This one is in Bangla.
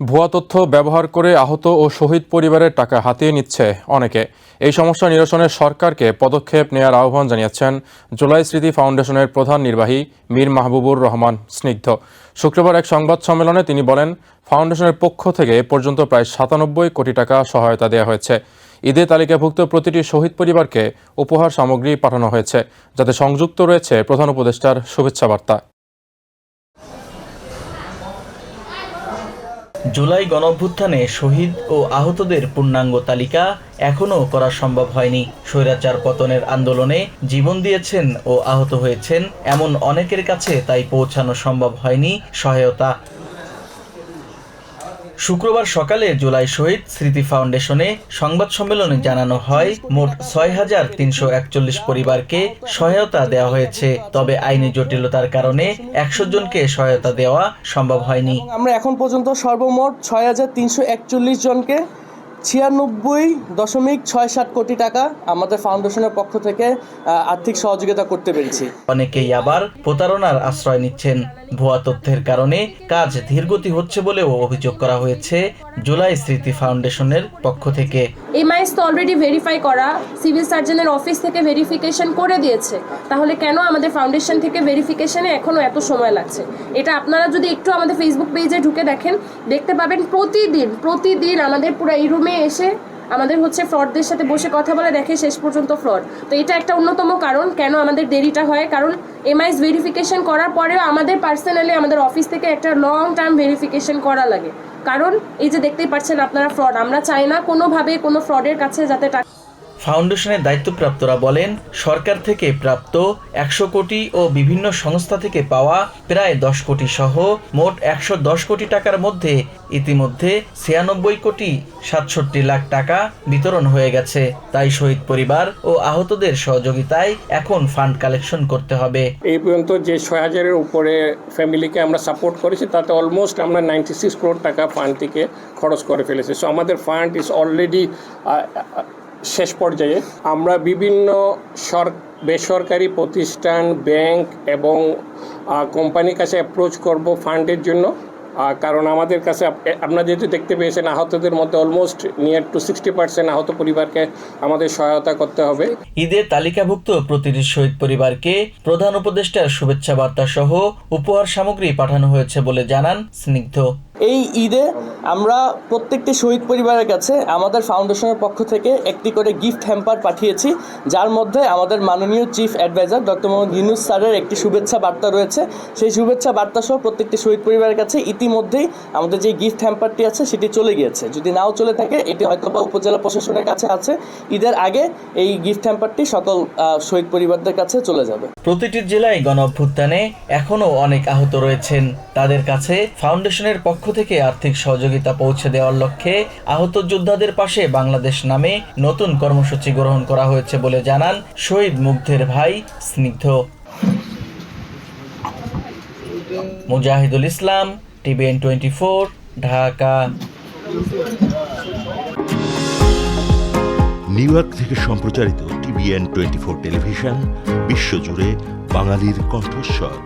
ভুয়া তথ্য ব্যবহার করে আহত ও শহীদ পরিবারের টাকা হাতিয়ে নিচ্ছে অনেকে। এই সমস্যা নিরসনে সরকারকে পদক্ষেপ নেওয়ার আহ্বান জানিয়েছেন জুলাই স্মৃতি ফাউন্ডেশনের প্রধান নির্বাহী মীর মাহবুবুর রহমান স্নিগ্ধ। শুক্রবার এক সংবাদ সম্মেলনে তিনি বলেন, ফাউন্ডেশনের পক্ষ থেকে এ পর্যন্ত প্রায় সাতানব্বই কোটি টাকা সহায়তা দেওয়া হয়েছে। ঈদে তালিকাভুক্ত প্রতিটি শহীদ পরিবারকে উপহার সামগ্রী পাঠানো হয়েছে, যাতে সংযুক্ত রয়েছে প্রধান উপদেষ্টার শুভেচ্ছা বার্তা। জুলাই গণঅভ্যুত্থানে শহীদ ও আহতদের পূর্ণাঙ্গ তালিকা এখনও করা সম্ভব হয়নি। স্বৈরাচার পতনের আন্দোলনে জীবন দিয়েছেন ও আহত হয়েছেন এমন অনেকের কাছে তাই পৌঁছানো সম্ভব হয়নি সহায়তা। শুক্রবার সকালে জুলাই শহীদ স্মৃতি ফাউন্ডেশনে সংবাদ সম্মেলনে জানানো হয়, মোট ছয় হাজার তিনশো একচল্লিশ পরিবারকে সহায়তা দেওয়া হয়েছে। তবে আইনি জটিলতার কারণে একশো জনকে সহায়তা দেওয়া সম্ভব হয়নি। আমরা এখন পর্যন্ত সর্বমোট ছয় হাজার তিনশো একচল্লিশ জনকে ছিয়ানব্বই দশমিক ছয় সাত কোটি টাকা আমাদের ফাউন্ডেশনের পক্ষ থেকে আর্থিক সহযোগিতা করতে পেরেছি। অনেকেই আবার প্রতারণার আশ্রয় নিচ্ছেন। ভুয়া তথ্যের কারণে কাজ ধীরগতি হচ্ছে বলেও অভিযোগ করা হয়েছে জুলাই স্মৃতি ফাউন্ডেশনের পক্ষ থেকে। এমআইএস তো অলরেডি ভেরিফাই করা সিভিল সার্জনের অফিস থেকে ভেরিফিকেশন করে দিয়েছে। তাহলে কেন আমাদের ফাউন্ডেশন থেকে ভেরিফিকেশনে এখনও এত সময় লাগছে? এটা আপনারা যদি একটু আমাদের ফেসবুক পেজে ঢুকে দেখেন দেখতে পাবেন প্রতিদিন প্রতিদিন আমাদের পুরো এই রুমে এসে আমাদের হচ্ছে ফ্রডদের সাথে বসে কথা বলে দেখে শেষ পর্যন্ত ফ্রড। তো এটা একটা অন্যতম কারণ কেন আমাদের দেরিটা হয়। কারণ এমআইএস ভেরিফিকেশন করার পরেও আমাদের পার্সোনালি আমাদের অফিস থেকে একটা লং টার্ম ভেরিফিকেশন করা লাগে। কারণ এই যে দেখতেই পাচ্ছেন আপনারা ফ্রড। আমরা চাই না কোনোভাবে কোনো ফ্রডের কাছে যাতে টাকা ফাউন্ডেশনের দায়িত্বপ্রাপ্তরা বলেন, সরকার থেকে প্রাপ্ত একশো কোটি ও বিভিন্ন সংস্থা থেকে পাওয়া প্রায় দশ কোটি সহ মোট একশো দশ কোটি টাকার মধ্যে ইতিমধ্যে ছিয়ানব্বই কোটি সাতষট্টি লাখ টাকা বিতরণ হয়ে গেছে। তাই শহীদ পরিবার ও আহতদের সহযোগিতায় এখন ফান্ড কালেকশন করতে হবে। এই পর্যন্ত যে ছয় হাজারের উপরে ফ্যামিলিকে আমরা সাপোর্ট করেছি, তাতে অলমোস্ট আমরা নাইনটি সিক্স ক্রোড টাকা ফান্ড থেকে খরচ করে ফেলেছি। সো আমাদের ফান্ড ইজ অলরেডি শেষ পর্যায়ে আমরা বিভিন্ন সর, বেসরকারি প্রতিষ্ঠান, ব্যাংক এবং কোম্পানির কাছে অ্যাপ্রোচ করব ফান্ডের জন্য। কারণ আমাদের কাছে আপ- আপনারা যেহেতু দেখতে পেয়েছেন, আহতদের মধ্যে almost near to sixty percent আহত পরিবারকে আমাদের সহায়তা করতে হবে। ঈদে তালিকাভুক্ত প্রতিটি শহীদ পরিবারকে প্রধান উপদেষ্টার শুভেচ্ছা বার্তা সহ উপহার সামগ্রী পাঠানো হয়েছে বলে জানান স্নিগ্ধ। এই ঈদে আমরা প্রত্যেকটি শহীদ পরিবারের কাছে আমাদের ফাউন্ডেশনের পক্ষ থেকে একটি করে গিফট হ্যাম্পার পাঠিয়েছি, যার মধ্যে আমাদের মাননীয় chief adviser doctor Mohammad Yunus স্যারের একটি শুভেচ্ছা বার্তা রয়েছে। সেই শুভেচ্ছা বার্তা সহ প্রত্যেকটি শহীদ পরিবারের কাছে ইতিমধ্যেই আমাদের যে গিফট হ্যাম্পারটি আছে, সেটি চলে গিয়েছে। যদি নাও চলে থাকে, এটি হয়তো বা উপজেলা প্রশাসনের কাছে আছে। ঈদের আগে এই গিফট হ্যাম্পারটি সকল শহীদ পরিবারদের কাছে চলে যাবে। প্রতিটি জেলায় গণ অভ্যুত্থানে এখনও অনেক আহত রয়েছেন। তাদের কাছে ফাউন্ডেশনের পক্ষ থেকে আর্থিক সহযোগিতা পৌঁছে দেওয়ার লক্ষ্যে আহত যোদ্ধাদের পাশে বাংলাদেশ নামে নতুন কর্মসূচি গ্রহণ করা হয়েছে বলে জানান শহীদ মুগ্ধের ভাই Snigdho. Mujahidul Islam, TVN twenty four, Dhaka. New York থেকে সম্প্রচারিত টিভিএন টোয়েন্টি ফোর টেলিভিশন, বিশ্বজুড়ে বাঙালির কণ্ঠস্বর।